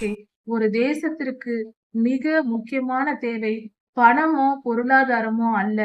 வாழ்க்கை ஒரு தேசத்திற்கு மிக முக்கியமான தேவை பணமோ பொருளாதாரமோ அல்ல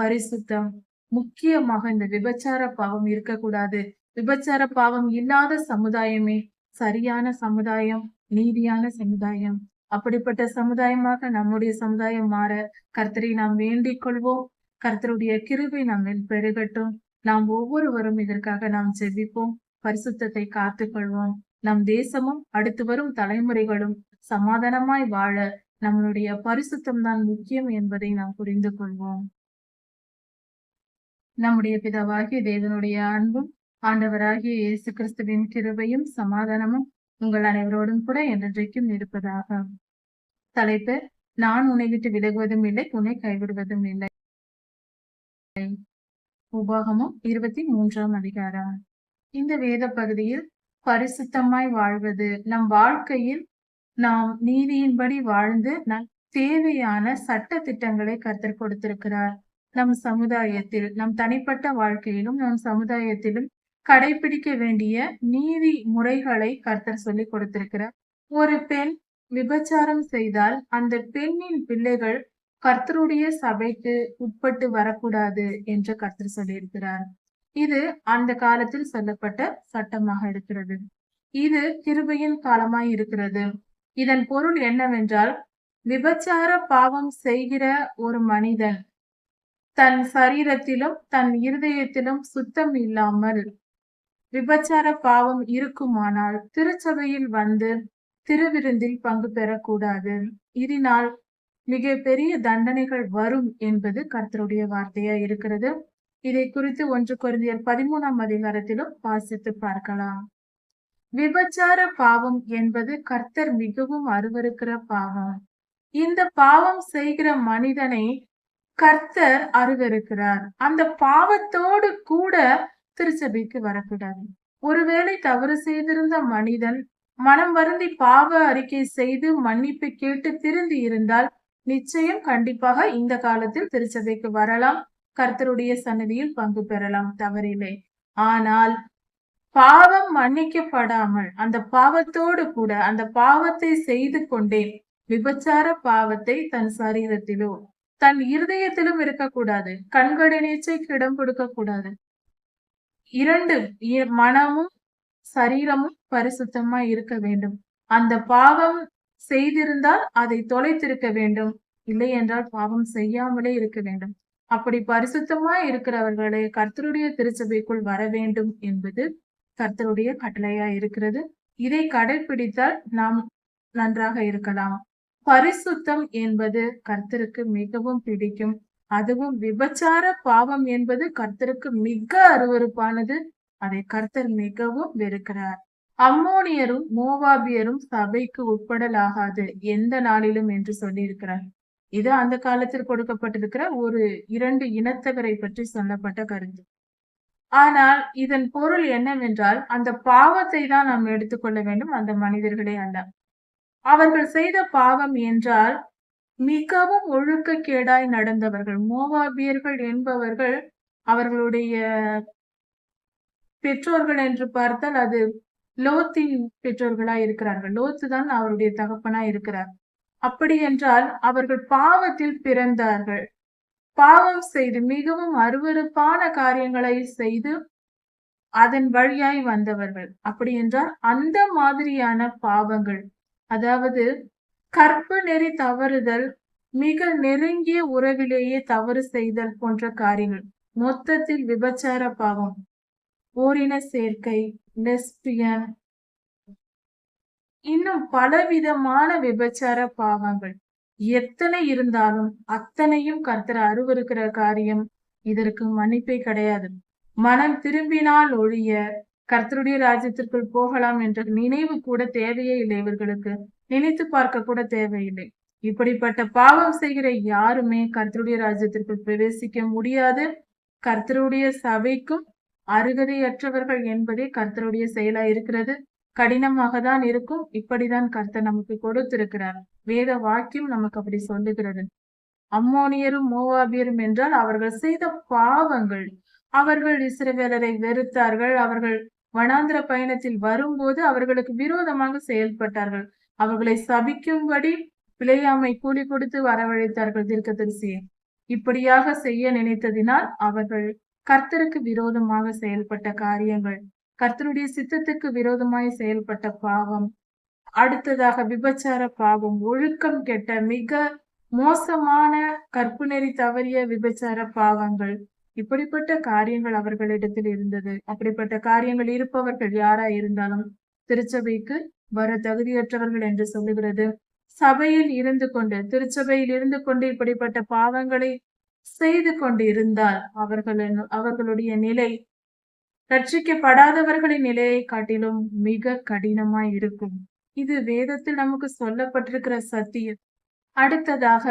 பரிசுத்தம். முக்கியமாக இந்த விபச்சார பாவம் இருக்கக்கூடாது. விபச்சார பாவம் இல்லாத சமுதாயமே சரியான சமுதாயம் நீதியான சமுதாயம். அப்படிப்பட்ட சமுதாயமாக நம்முடைய சமுதாயம் மாற கர்த்தரை நாம் வேண்டிக் கொள்வோம். கர்த்தருடைய கிருபை நம்மில் பெருகட்டும். நாம் ஒவ்வொருவரும் இதற்காக நாம் ஜெபிப்போம். பரிசுத்தத்தை காத்துக்கொள்வோம் நம் தேசமும் அடுத்து வரும் தலைமுறைகளும் சமாதானமாய் வாழ நம்மளுடைய பரிசுத்தம் தான் முக்கியம் என்பதை நாம் புரிந்து கொள்வோம். நம்முடைய பிதாவாகிய தேவனுடைய அன்பும் ஆண்டவராகிய இயேசு கிறிஸ்துவின் கிருபையும் சமாதானமும் உங்கள் அனைவரோடும் கூட என்றென்றைக்கும் இருப்பதாக. தலைப்பு நான் உன்னை விட்டு விலகுவதும் இல்லை உன்னை கைவிடுவதும் இல்லை. உபாகமும் இருபத்தி மூன்றாம் அதிகாரம். இந்த வேத பகுதியில் பரிசுத்தமாய் வாழ்வது. நம் வாழ்க்கையில் நாம் நீதியின்படி வாழ்ந்து நம் தேவையான சட்ட திட்டங்களை கத்தர் கொடுத்திருக்கிறார். நம் சமுதாயத்தில் நம் தனிப்பட்ட வாழ்க்கையிலும் நம் சமுதாயத்திலும் கடைபிடிக்க வேண்டிய நீதி முறைகளை கர்த்தர் சொல்லி கொடுத்திருக்கிறார். ஒரு பெண் விபச்சாரம் செய்தால் அந்த பெண்ணின் பிள்ளைகள் கர்த்தருடைய சபைக்கு உட்பட்டு வரக்கூடாது என்று கர்த்தர் சொல்லியிருக்கிறார். இது அந்த காலத்தில் சொல்லப்பட்ட சட்டமாக இருக்கிறது. இது கிருபையின் காலமாய் இருக்கிறது. இதன் பொருள் என்னவென்றால் விபச்சார பாவம் செய்கிற ஒரு மனிதன் தன் சரீரத்திலும் தன் இருதயத்திலும் சுத்தம் இல்லாமல் விபச்சார பாவம் இருக்குமானால் திருச்சபையில் வந்து திருவிருந்தில் பங்கு பெறக்கூடாது. இதனால் மிக பெரிய தண்டனைகள் வரும் என்பது கர்த்தருடைய வார்த்தையா இருக்கிறது. இதை குறித்து ஒன்று குருந்தியர் பதிமூணாம் அதிகாரத்திலும் வாசித்து பார்க்கலாம். விபச்சார பாவம் என்பது கர்த்தர் மிகவும் அருவருக்கிற பாவம். இந்த பாவம் செய்கிற மனிதனை கர்த்தர் அருவருக்கிறார். அந்த பாவத்தோடு கூட திருச்சபைக்கு வரக்கூடாது ஒருவேளை தவறு செய்திருந்த மனிதன் மனம் வருந்தி பாவ அறிக்கை செய்து மன்னிப்பு கேட்டு திருந்தி இருந்தால் நிச்சயம் கண்டிப்பாக இந்த காலத்தில் திருச்சபைக்கு வரலாம். கர்த்தருடைய சன்னதியில் பங்கு பெறலாம் தவறில்லை. ஆனால் பாவம் மன்னிக்கப்படாமல் அந்த பாவத்தோடு கூட அந்த பாவத்தை செய்து கொண்டே விபச்சார பாவத்தை தன் சரீரத்திலோ தன் இருதயத்திலும் இருக்கக்கூடாது. கண்களினேச்சைக்கு இடம் கொடுக்க கூடாது இரண்டு மனமும் சரீரமும் பரிசுத்தமா இருக்க வேண்டும். அந்த பாவம் செய்திருந்தால் அதை தொலைத்திருக்க வேண்டும். இல்லை என்றால் பாவம் செய்யாமலே இருக்க வேண்டும். அப்படி பரிசுத்தமா இருக்கிறவர்களே கர்த்தருடைய திருச்சபைக்குள் வர வேண்டும் என்பது கர்த்தருடைய கட்டளையா இருக்கிறது. இதை கடைபிடித்தால் நாம் நன்றாக இருக்கலாம். பரிசுத்தம் என்பது கர்த்தருக்கு மிகவும் பிடிக்கும். அதுவும் விபச்சார பாவம் என்பது கர்த்தருக்கு மிக அருவருப்பானது. அதை கர்த்தர் மிகவும் வெறுக்கிறார். அம்மோனியரும் மோவாபியரும் சபைக்கு உட்படலாகாது. எந்த நாளிலும் என்று சொல்லியிருக்கிறார். இது அந்த காலத்தில் கொடுக்கப்பட்டிருக்கிற ஒரு இரண்டு இனத்தவரை பற்றி சொல்லப்பட்ட கருத்து. ஆனால் இதன் பொருள் என்னவென்றால் அந்த பாவத்தை தான் நாம் எடுத்துக்கொள்ள வேண்டும் அந்த மனிதர்களே அல்ல. அவர்கள் செய்த பாவம் என்றால் மிகவும் ஒழுக்கக்கேடாய் நடந்தவர்கள் மோவாபியர்கள் என்பவர்கள் அவர்களுடைய பெற்றோர்கள் என்று பார்த்தால் அது லோத்தின் பெற்றோர்களாய் இருக்கிறார்கள். லோத்து தான் அவருடைய தகப்பனாய் இருக்கிறார். அப்படி என்றால் அவர்கள் பாவத்தில் பிறந்தார்கள். பாவம் செய்து மிகவும் அருவருப்பான காரியங்களை செய்து அதன் வழியாய் வந்தவர்கள். அப்படி என்றால் அந்த மாதிரியான பாவங்கள் அதாவது கற்பு நெறி தவறுதல் மிக நெருங்கிய உறவிலேயே தவறு செய்தல் போன்ற காரியங்கள். மொத்தத்தில் விபச்சார பாவம் ஓரின சேர்க்கை லெஸ்பியன் இன்னும் பலவிதமான விபச்சார பாவங்கள். எத்தனை இருந்தாலும் அத்தனையும் கர்த்தர் அருவருக்கிற காரியம். இதற்கு மன்னிப்பே கிடையாது. மனம் திரும்பினால் ஒழிய கர்த்தருடைய ராஜ்யத்திற்குள் போகலாம் என்ற நினைவு கூட தேவையே இல்லை இவர்களுக்கு. நினைத்து பார்க்க கூட தேவையில்லை. இப்படிப்பட்ட பாவம் செய்கிற யாருமே கர்த்தருடைய ராஜ்யத்திற்குள் பிரவேசிக்க முடியாது. கர்த்தருடைய சபைக்கும் அருகதையற்றவர்கள் என்பதே கர்த்தருடைய செயலா இருக்கிறது. கடினமாக தான் இருக்கும். இப்படிதான் கர்த்தர் நமக்கு கொடுத்திருக்கிறார். வேத வாக்கியம் நமக்கு அப்படி சொல்லுகிறது. அம்மோனியரும் மோவாபியரும் என்றால் அவர்கள் செய்த பாவங்கள். அவர்கள் இஸ்ரவேலரை வெறுத்தார்கள். அவர்கள் வனாந்திர பயணத்தில் வரும்போது அவர்களுக்கு விரோதமாக செயல்பட்டார்கள். அவர்களை சபிக்கும்படி பிழையாமை கூலி கொடுத்து வரவழைத்தார்கள் தீர்க்கதரிசியை. இப்படியாக செய்ய நினைத்ததினால் அவர்கள் கர்த்தருக்கு விரோதமாக செயல்பட்ட காரியங்கள். கர்த்தருடைய சித்தத்துக்கு விரோதமாய் செயல்பட்ட பாவம் அடுத்ததாக விபச்சார பாவம் ஒழுக்கம் கெட்ட மிக மோசமான கற்பு நெறி தவறிய விபச்சார பாவங்கள். இப்படிப்பட்ட காரியங்கள் அவர்களிடத்தில் இருந்தது. அப்படிப்பட்ட காரியங்கள் இருப்பவர்கள் யாரா இருந்தாலும் திருச்சபைக்கு வர தகுதியற்றவர்கள் என்று சொல்லுகிறது. சபையில் இருந்து கொண்டு திருச்சபையில் இருந்து கொண்டு இப்படிப்பட்ட பாவங்களை செய்து கொண்டு இருந்தால் அவர்களின் அவர்களுடைய நிலை ரட்சிக்கப்படாதவர்களின் நிலையை காட்டிலும் மிக கடினமாய் இருக்கும். இது வேதத்தில் நமக்கு சொல்லப்பட்டிருக்கிற சத்தியம். அடுத்ததாக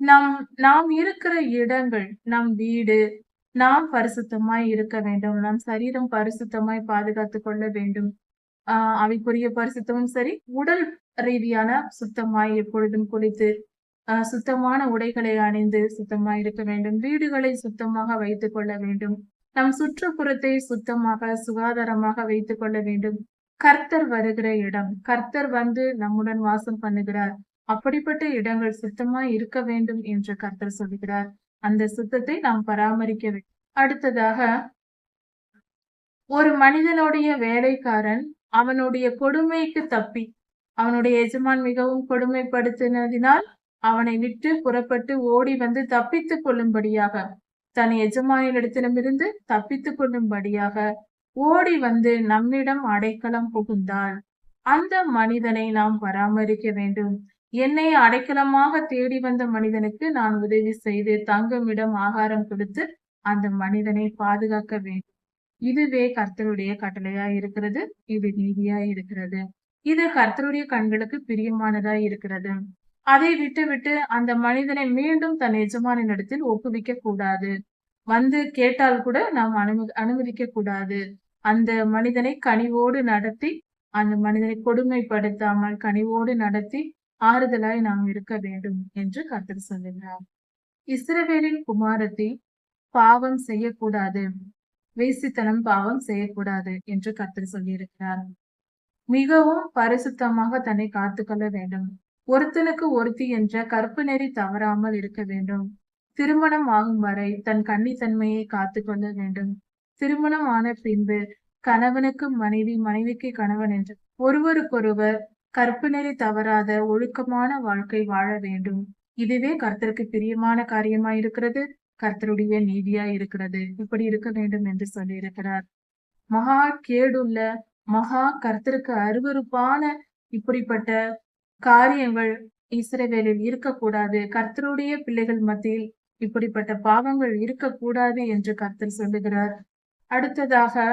நம் நாம் இருக்கிற இடங்கள் நம் வீடு நாம் பரிசுத்தமாய் இருக்க வேண்டும். நம் சரீரம் பரிசுத்தமாய் பாதுகாத்து கொள்ள வேண்டும். ஆஹ் அவைக்குரிய பரிசுத்தமும் சரி உடல் ரீதியான சுத்தமாய் எப்பொழுதும் குளித்து ஆஹ் சுத்தமான உடைகளை அணிந்து சுத்தமாய் இருக்க வேண்டும். வீடுகளை சுத்தமாக வைத்துக் கொள்ள வேண்டும். நம் சுற்றுப்புறத்தை சுத்தமாக சுகாதாரமாக வைத்துக் கொள்ள வேண்டும். கர்த்தர் வருகிற இடம் கர்த்தர் வந்து நம்முடன் வாசம் பண்ணுகிறார். அப்படிப்பட்ட இடங்கள் சுத்தமா இருக்க வேண்டும் என்று கர்த்தர் சொல்கிறார் அந்த சுத்தத்தை நாம் பராமரிக்க வேண்டும் அடுத்ததாக ஒரு மனிதனுடைய வேலைக்காரன் அவனுடைய கொடுமைக்கு தப்பி அவனுடைய எஜமான் மிகவும் கொடுமைப்படுத்தினதினால் அவனை விட்டு புறப்பட்டு ஓடி வந்து தப்பித்துக் கொள்ளும்படியாக தன் எஜமானிடத்திடமிருந்து தப்பித்துக் கொள்ளும்படியாக ஓடி வந்து நம்மிடம் அடைக்கலம் புகுந்தான். அந்த மனிதனை நாம் பராமரிக்க வேண்டும். என்னை அடைக்கலமாக தேடி வந்த மனிதனுக்கு நான் உதவி செய்து தங்குமிடம் ஆகாரம் கொடுத்து அந்த மனிதனை பாதுகாக்க வேண்டும். இதுவே கர்த்தருடைய கட்டளையா இருக்கிறது. இது நீதியா இருக்கிறது. இது கர்த்தருடைய கண்களுக்கு பிரியமானதா இருக்கிறது. அதை விட்டுவிட்டு அந்த மனிதனை மீண்டும் தன் எஜமானின் இடத்தில் ஒப்புவிக்க கூடாது. வந்து கேட்டால் கூட நாம் அனும அனுமதிக்க கூடாது. அந்த மனிதனை கனிவோடு நடத்தி அந்த மனிதனை கொடுமைப்படுத்தாமல் கனிவோடு நடத்தி ஆறுதலாய் நாம் இருக்க வேண்டும் என்று கத்தர் சொல்லுகிறார். இஸ்ரவேலின் குமாரத்தை பாவம் செய்யக்கூடாது. வேசித்தனம் பாவம் செய்யக்கூடாது என்று கத்தர் சொல்லியிருக்கிறார். மிகவும் பரிசுத்தமாக தன்னை காத்துக்கொள்ள வேண்டும். ஒருத்தனுக்கு ஒருத்தி என்ற கற்பு நெறி தவறாமல் இருக்க வேண்டும். திருமணம் ஆகும் வரை தன் கன்னித்தன்மையை காத்துக்கொள்ள வேண்டும். திருமணம் ஆன பின்பு கணவனுக்கு மனைவி மனைவிக்கு கணவன் என்று ஒருவருக்கொருவர் கற்பு நெறி தவறாத ஒழுக்கமான வாழ்க்கை வாழ வேண்டும். இதுவே கர்த்தருக்கு பிரியமான காரியமா இருக்கிறது கர்த்தருடைய நீதியா இருக்கிறது இப்படி இருக்க வேண்டும் என்று சொல்லி இருக்கிறார் மகா கேடுள்ள மகா கர்த்தருக்கு அருவருப்பான இப்படிப்பட்ட காரியங்கள் இஸ்ரவேலில் இருக்கக்கூடாது. கர்த்தருடைய பிள்ளைகள் மத்தியில் இப்படிப்பட்ட பாவங்கள் இருக்கக்கூடாது என்று கர்த்தர் சொல்லுகிறார். அடுத்ததாக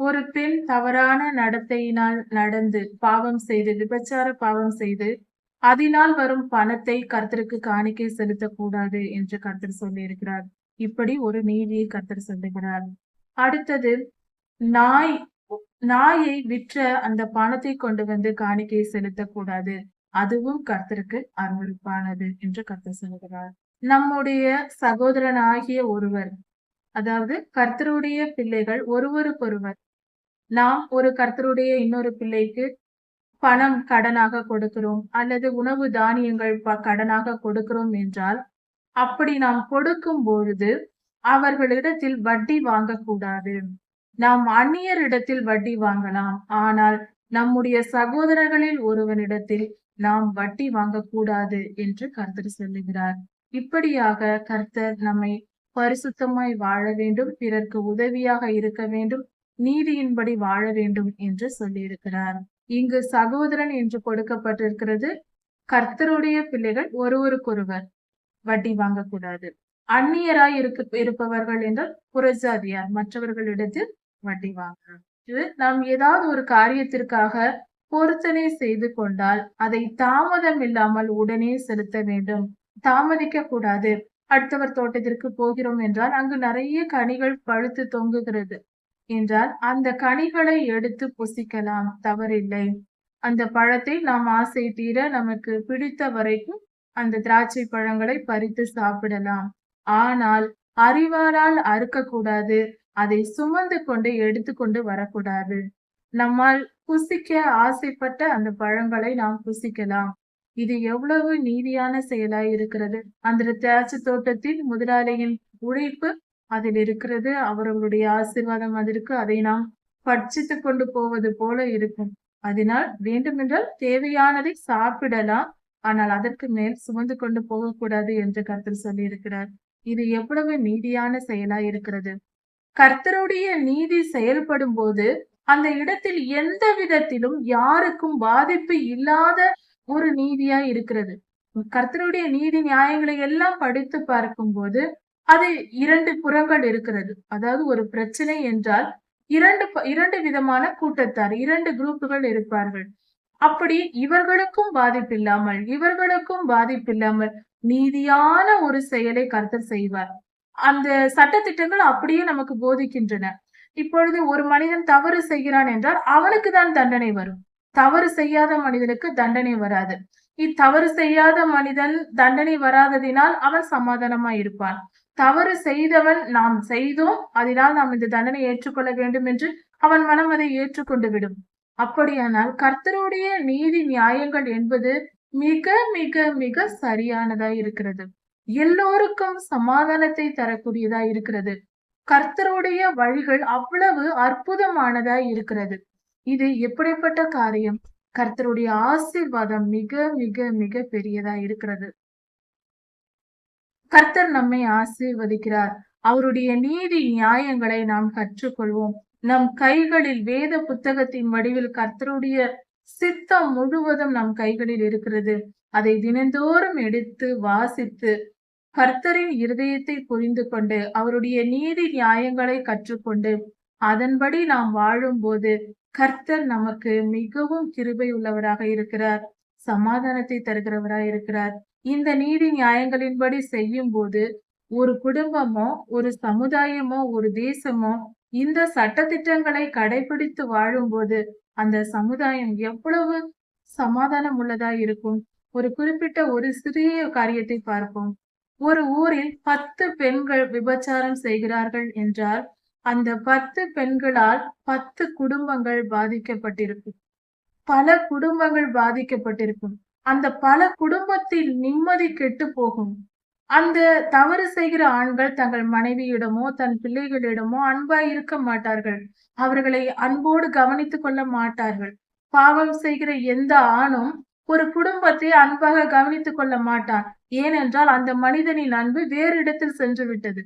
ஒரு பெண் தவறான நடத்தையினால் நடந்து பாவம் செய்து விபச்சார பாவம் செய்து அதனால் வரும் பணத்தை கர்த்தருக்கு காணிக்கை செலுத்தக்கூடாது என்று கர்த்தர் சொல்லியிருக்கிறார். இப்படி ஒரு நீதியை கர்த்தர் சொல்லுகிறார். அடுத்தது நாய் நாயை விற்ற அந்த பணத்தை கொண்டு வந்து காணிக்கை செலுத்தக்கூடாது. அதுவும் கர்த்தருக்கு அருவறுப்பானது என்று கர்த்தர் சொல்கிறார் நம்முடைய சகோதரனாகிய ஒருவர் அதாவது கர்த்தருடைய பிள்ளைகள் ஒருவருக்கொருவர் நாம் ஒரு கர்த்தருடைய இன்னொரு பிள்ளைக்கு பணம் கடனாக கொடுக்கிறோம் அல்லது உணவு தானியங்கள் கடனாக கொடுக்கிறோம் என்றால் அப்படி நாம் கொடுக்கும் பொழுது அவர்களிடத்தில் வட்டி வாங்கக்கூடாது. நாம் அந்நியரிடத்தில் வட்டி வாங்கலாம். ஆனால் நம்முடைய சகோதரர்களில் ஒருவனிடத்தில் நாம் வட்டி வாங்கக்கூடாது என்று கர்த்தர் சொல்லுகிறார். இப்படியாக கர்த்தர் நம்மை பரிசுத்தமாய் வாழ வேண்டும் பிறர்க்கு உதவியாக இருக்க வேண்டும் நீதியின்படி வாழ வேண்டும் என்று சொல்லியிருக்கிறார். இங்கு சகோதரன் என்று கொடுக்கப்பட்டிருக்கிறது கர்த்தருடைய பிள்ளைகள் ஒருவருக்கொருவர் வட்டி வாங்கக்கூடாது. அந்நியராய் இருக்க இருப்பவர்கள் என்றால் புறஜாதியார் மற்றவர்களிடத்தில் வட்டி வாங்க. இது நாம் ஏதாவது ஒரு காரியத்திற்காக பொருத்தனை செய்து கொண்டால் அதை தாமதம் இல்லாமல் உடனே செலுத்த வேண்டும். தாமதிக்க கூடாது. அடுத்தவர் தோட்டத்திற்கு போகிறோம் என்றால் அங்கு நிறைய கனிகள் பழுத்து தொங்குகிறது என்றால் அந்த கனிகளை எடுத்து புசிக்கலாம். தவறில்லை. அந்த பழத்தை நாம் ஆசை தீர நமக்கு பிடித்த வரைக்கும் அந்த திராட்சை பழங்களை பறித்து சாப்பிடலாம். ஆனால் அறிவாரால் அறுக்கக்கூடாது அதை சுமந்து கொண்டு எடுத்துக்கொண்டு வரக்கூடாது. நம்மால் புசிக்க ஆசைப்பட்ட அந்த பழங்களை நாம் புசிக்கலாம். இது எவ்வளவு நீதியான செயலாய் இருக்கிறது. அந்த திராட்சை தோட்டத்தில் முதலாளியின் உழைப்பு அதில் இருக்கிறது. அவர்களுடைய ஆசீர்வாதம் அதற்கு. அதை நாம் பட்சித்து கொண்டு போவது போல இருக்கும். அதனால் வேண்டுமென்றால் தேவையானதை சாப்பிடலாம். ஆனால் அதற்கு மேல் சுமந்து கொண்டு போகக்கூடாது என்று கர்த்தர் சொல்லி இருக்கிறார் இது எவ்வளவு நீதியான செயலா இருக்கிறது. கர்த்தருடைய நீதி செயல்படும் போது அந்த இடத்தில் எந்த விதத்திலும் யாருக்கும் பாதிப்பு இல்லாத ஒரு நீதியா இருக்கிறது. கர்த்தருடைய நீதி நியாயங்களை எல்லாம் படித்து பார்க்கும்போது அது இரண்டு புறங்கள் இருக்கிறது. அதாவது ஒரு பிரச்சனை என்றால் இரண்டு ப- இரண்டு விதமான கூட்டத்தார் இரண்டு குரூப்புகள் இருப்பார்கள். அப்படி இவர்களுக்கும் பாதிப்பில்லாமல் இவர்களுக்கும் பாதிப்பில்லாமல் நீதியான ஒரு செயலை கர்த்தர் செய்வார். அந்த சட்டத்திட்டங்கள் அப்படியே நமக்கு போதிக்கின்றன. இப்பொழுது ஒரு மனிதன் தவறு செய்கிறான் என்றால் அவனுக்கு தான் தண்டனை வரும். தவறு செய்யாத மனிதனுக்கு தண்டனை வராது. இத்தவறு செய்யாத மனிதன் தண்டனை வராததினால் அவன் சமாதானமா இருப்பான். தவறு செய்தவன் நாம் செய்தோம் அதனால் நாம் இந்த தண்டனை ஏற்றுக்கொள்ள வேண்டும் என்று அவன் மனம் அதை ஏற்றுக்கொண்டு விடும். அப்படியானால் கர்த்தருடைய நீதி நியாயங்கள் என்பது மிக மிக மிக சரியானதா இருக்கிறது. எல்லோருக்கும் சமாதானத்தை தரக்கூடியதா இருக்கிறது. கர்த்தருடைய வழிகள் அவ்வளவு அற்புதமானதா இருக்கிறது. இது எப்படிப்பட்ட காரியம்? கர்த்தருடைய ஆசீர்வாதம் மிக மிக மிக பெரியதா இருக்கிறது. கர்த்தர் நம்மை ஆசீர்வதிக்கிறார். அவருடைய நீதி நியாயங்களை நாம் கற்றுக்கொள்வோம். நம் கைகளில் வேத புத்தகத்தின் வடிவில் கர்த்தருடைய சித்தம் முழுவதும் நம் கைகளில் இருக்கிறது. அதை தினந்தோறும் எடுத்து வாசித்து கர்த்தரின் இருதயத்தை புரிந்து கொண்டு அவருடைய நீதி நியாயங்களை கற்றுக்கொண்டு அதன்படி நாம் வாழும்போது கர்த்தர் நமக்கு மிகவும் கிருபை உள்ளவராக இருக்கிறார் சமாதானத்தை தருகிறவராக இருக்கிறார். இந்த நீதி நியாயங்களின்படி செய்யும் போது ஒரு குடும்பமோ ஒரு சமுதாயமோ ஒரு தேசமோ இந்த சட்டத்திட்டங்களை கடைபிடித்து வாழும்போது அந்த சமுதாயம் எவ்வளவு சமாதானம் உள்ளதா இருக்கும். ஒரு குறிப்பிட்ட ஒரு சிறிய காரியத்தை பார்ப்போம். ஒரு ஊரில் பத்து பெண்கள் விபச்சாரம் செய்கிறார்கள் என்றால் அந்த பத்து பெண்களால் பத்து குடும்பங்கள் பாதிக்கப்பட்டிருக்கும். பல குடும்பங்கள் பாதிக்கப்பட்டிருக்கும். அந்த பல குடும்பத்தில் நிம்மதி கெட்டு போகும். அந்த தவறு செய்கிற ஆண்கள் தங்கள் மனைவியிடமோ தன் பிள்ளைகளிடமோ அன்பாய் இருக்க மாட்டார்கள். அவர்களை அன்போடு கவனித்துக் கொள்ள மாட்டார்கள். பாவம் செய்கிற எந்த ஆணும் ஒரு குடும்பத்தை அன்பாக கவனித்துக் கொள்ள மாட்டான். ஏனென்றால் அந்த மனிதனின் அன்பு வேறு இடத்தில் சென்று விட்டது.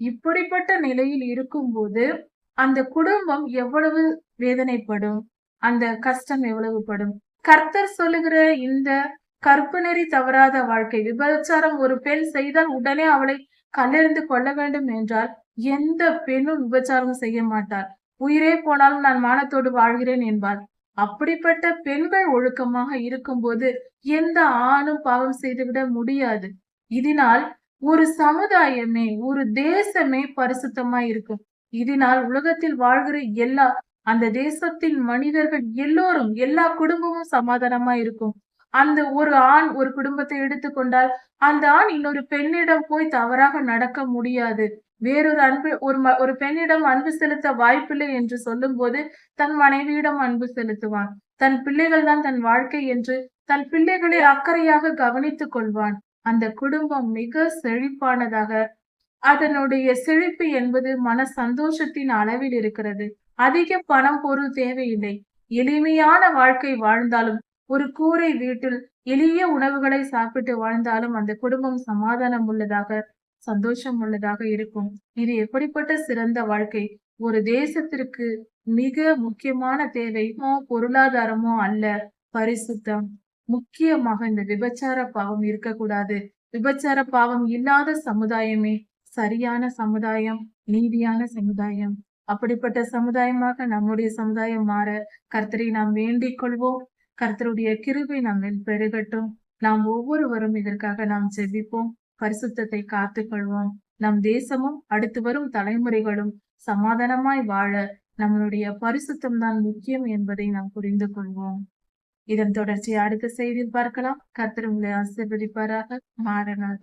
இப்படிப்பட்ட நிலையில் இருக்கும்போது அந்த குடும்பம் எவ்வளவு வேதனைப்படும்? அந்த கஷ்டம் எவ்வளவு படும் கர்த்தர் சொல்லுகிற இந்த கற்பு நெறி தவறாத வாழ்க்கை விபச்சாரம் ஒரு பெண் செய்தால் உடனே அவளை கல்லெறிந்து கொள்ள வேண்டும் என்றால் எந்த பெண்ணும் விபச்சாரம் செய்ய மாட்டார் உயிரே போனாலும் நான் மானத்தோடு வாழ்கிறேன் என்பாள். அப்படிப்பட்ட பெண்கள் ஒழுக்கமாக இருக்கும்போது எந்த ஆணும் பாவம் செய்துவிட முடியாது. இதனால் ஒரு சமுதாயமே ஒரு தேசமே பரிசுத்தமா இருக்கும். இதனால் உலகத்தில் வாழ்கிற எல்லா அந்த தேசத்தின் மனிதர்கள் எல்லோரும் எல்லா குடும்பமும் சமாதானமா இருக்கும். அந்த ஒரு ஆண் ஒரு குடும்பத்தை எடுத்துக்கொண்டால் அந்த ஆண் இன்னொரு பெண்ணிடம் போய் தவறாக நடக்க முடியாது. வேறொரு அன்பு ஒரு ம- ஒரு பெண்ணிடம் அன்பு செலுத்த வாய்ப்பில்லை என்று சொல்லும்போது தன் மனைவியிடம் அன்பு செலுத்துவான். தன் பிள்ளைகள் தான் தன் வாழ்க்கை என்று தன் பிள்ளைகளை அக்கறையாக கவனித்துக் கொள்வான். அந்த குடும்பம் மிக செழிப்பானதாக அதனுடைய செழிப்பு என்பது மன சந்தோஷத்தின் அளவில் இருக்கிறது. அதிக பணம் பொருள் தேவையில்லை. எளிமையான வாழ்க்கை வாழ்ந்தாலும் ஒரு கூரை வீட்டில் எளிய உணவுகளை சாப்பிட்டு வாழ்ந்தாலும் அந்த குடும்பம் சமாதானம் உள்ளதாக சந்தோஷம் உள்ளதாக இருக்கும். இது எப்படிப்பட்ட சிறந்த வாழ்க்கை? ஒரு தேசத்திற்கு மிக முக்கியமான தேவைமோ பொருளாதாரமோ அல்ல பரிசுத்தம். முக்கியமாக இந்த விபச்சார பாவம் இருக்கக்கூடாது. விபச்சார பாவம் இல்லாத சமுதாயமே சரியான சமுதாயம் நீதியான சமுதாயம். அப்படிப்பட்ட சமுதாயமாக நம்முடைய சமுதாயம் மாற கர்த்தரை நாம் வேண்டிக் கொள்வோம். கர்த்தருடைய கிருபை நம்மில் பெருகட்டும். நாம் ஒவ்வொருவரும் இதற்காக நாம் ஜெபிப்போம். பரிசுத்தத்தை காத்துக்கொள்வோம். நம் தேசமும் அடுத்து வரும் தலைமுறைகளும் சமாதானமாய் வாழ நம்மளுடைய பரிசுத்தம் தான் முக்கியம் என்பதை நாம் புரிந்து கொள்வோம். இதன் தொடர்ச்சியை அடுத்த செய்தியில் பார்க்கலாம். கத்திரங்களை ஆசிர்வதிப்பாராக ஆசீர்வதிப்பாராக. மாறனாக